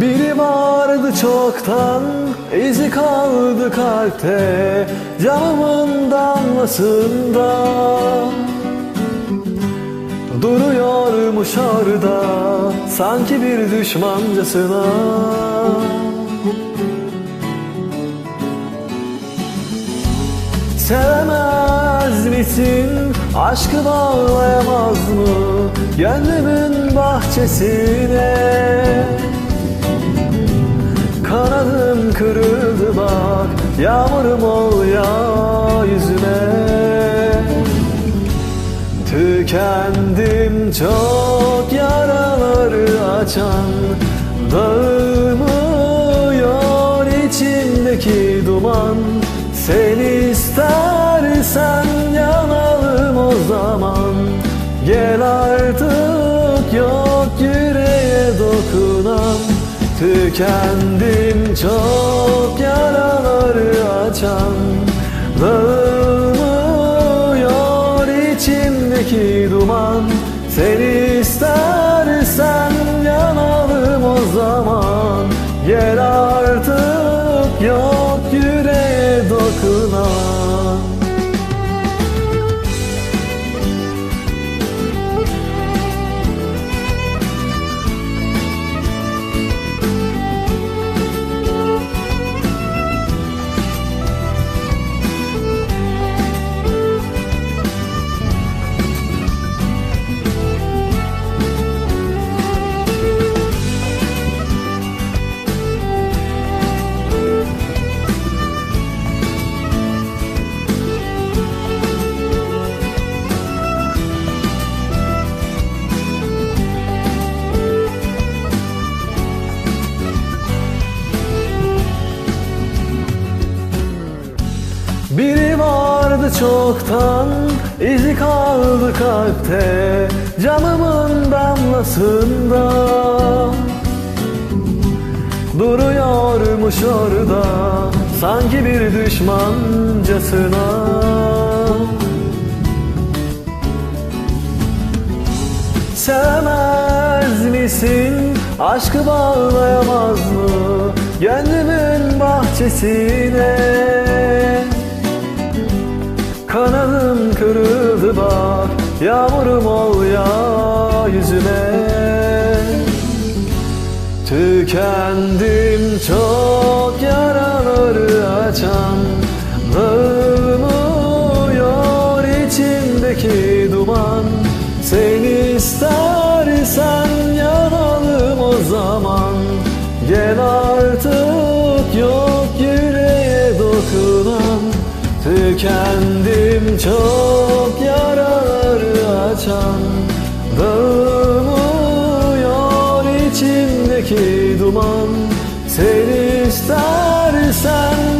Biri vardı çoktan izi kaldı kalpte Camımın damlasında Duruyormuş orada Sanki bir düşmancasına Sevemez misin? Aşkı bağlayamaz mı? Gönlümün bahçesine kırıldı bak Yağmurum ol ya yüzüme. Tükendim çok yaraları açan Dağılmıyor içimdeki duman. Sen istersen yanalım o zaman. Gel artık yok Tükendim çok yaraları açan Dağılmıyor içimdeki duman. Sen istersen yanalım o zaman. Gel artık yok Biri vardı çoktan izi kaldı kalpte Camımın damlasında Duruyormuş orada Sanki bir düşmancasına Sevmez misin? Aşkı bağlayamaz mı? Gönlümün bahçesine Kanadım kırıldı bak Yağmurum ol ya yüzüme. Tükendim çok yaraları açan Dağılmıyor içimdeki duman. Sen istersen yanalım o zaman. Gel artık yok yüreğe dokunan. Tükendim çok yaraları açan Dağılmıyor içimdeki duman. Sen istersen